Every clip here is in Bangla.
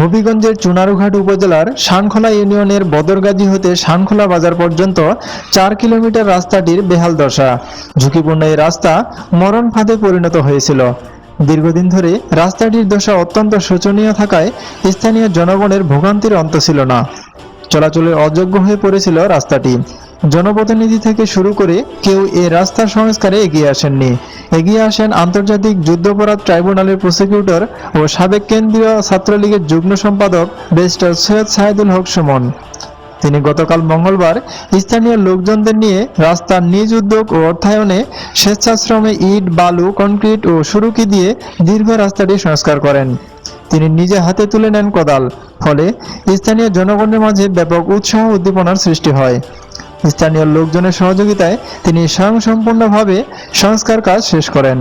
হবিগঞ্জের চুনারুঘাট উপজেলার শানখোলা ইউনিয়নের বদরগাজী হতে শানখোলা বাজার পর্যন্ত চার কিলোমিটার রাস্তাটির বেহাল দশা। ঝুঁকিপূর্ণ এই রাস্তা মরণ ফাঁদে পরিণত হয়েছিল। দীর্ঘদিন ধরে রাস্তাটির দশা অত্যন্ত শোচনীয় থাকায় স্থানীয় জনগণের ভোগান্তির অন্ত ছিল না। চলাচলের অযোগ্য হয়ে পড়েছিল রাস্তাটি। জনপ্রতিনিধি থেকে শুরু করে কেউ এ রাস্তার সংস্কারে এগিয়ে আসেননি। এগিয়ে আসেন আন্তর্জাতিক যুদ্ধাপরাধ ট্রাইব্যুনালের প্রসিকিউটর ও সাবেক কেন্দ্রীয় ছাত্রলীগের যুগ্ম সম্পাদক ব্যারিস্টার সৈয়দ সাহেদুল হক সুমন। তিনি গতকাল মঙ্গলবার স্থানীয় লোকজনদের নিয়ে রাস্তার নিজ উদ্যোগ ও অর্থায়নে স্বেচ্ছাশ্রমে ইট, বালু কনক্রিট ও সুরুকি দিয়ে দীর্ঘ রাস্তাটি সংস্কার করেন। তিনি নিজে হাতে তুলে নেন কোদাল, ফলে স্থানীয় জনগণের মাঝে ব্যাপক উৎসাহ উদ্দীপনার সৃষ্টি হয়। স্থানীয় লোকজনের সহযোগিতায় তিনি স্বয়ংসম্পূর্ণভাবে সংস্কার কাজ শেষ করেন।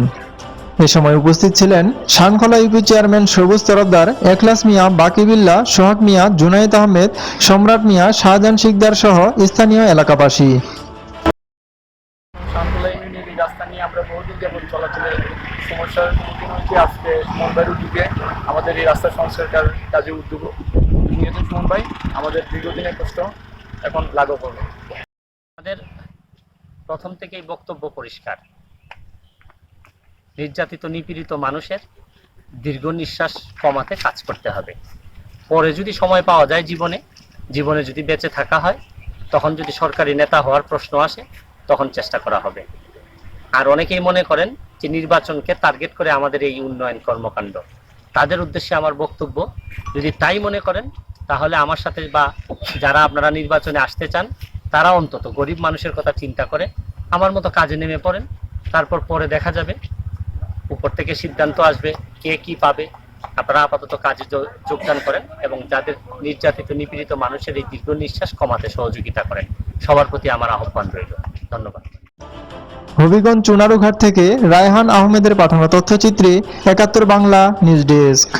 এ সময় উপস্থিত ছিলেন শানখোলা ইউপি চেয়ারম্যান সবুজ তরফদার একলাস মিয়া বাকিবিল্লা সোহাগ মিয়া জুনায়েদ আহমেদ, সম্রাট মিয়া, শাহজাহান শিকদার সহ স্থানীয় এলাকাবাসী। আমাদের দীর্ঘদিনের কষ্ট এখন হবে আমাদের প্রথম থেকেই বক্তব্য পরিষ্কার। নির্যাতিত, নিপীড়িত মানুষের দীর্ঘ নিঃশ্বাস কমাতে কাজ করতে হবে। পরে যদি সময় পাওয়া যায় জীবনে জীবনে যদি বেঁচে থাকা হয়, তখন যদি সরকারি নেতা হওয়ার প্রশ্ন আসে, তখন চেষ্টা করা হবে। আর অনেকেই মনে করেন যে নির্বাচনকে টার্গেট করে আমাদের এই উন্নয়ন কর্মকাণ্ড। তাদের উদ্দেশ্যে আমার বক্তব্য, যদি তাই মনে করেন, তাহলে আমার সাথে বা যারা আপনারা নির্বাচনে আসতে চান তারা অন্তত গরিব মানুষের কথা চিন্তা করে, আমার মতো কাজে নেমে পড়েন। তারপর পরে দেখা যাবে, উপর থেকে সিদ্ধান্ত আসবে কে কি পাবে। আপনারা আপাতত কাজে যোগ- যোগদান করেন এবং যাদের নির্যাতিত, নিপীড়িত মানুষের এই দীর্ঘ নিঃশ্বাস কমাতে সহযোগিতা করেন। সবার প্রতি আমার আহ্বান রইল। ধন্যবাদ। হবিগঞ্জ চুনারুঘাট থেকে রায়হান আহমেদের পাঠানো তথ্যচিত্রে একাত্তর বাংলা নিউজ ডেস্ক।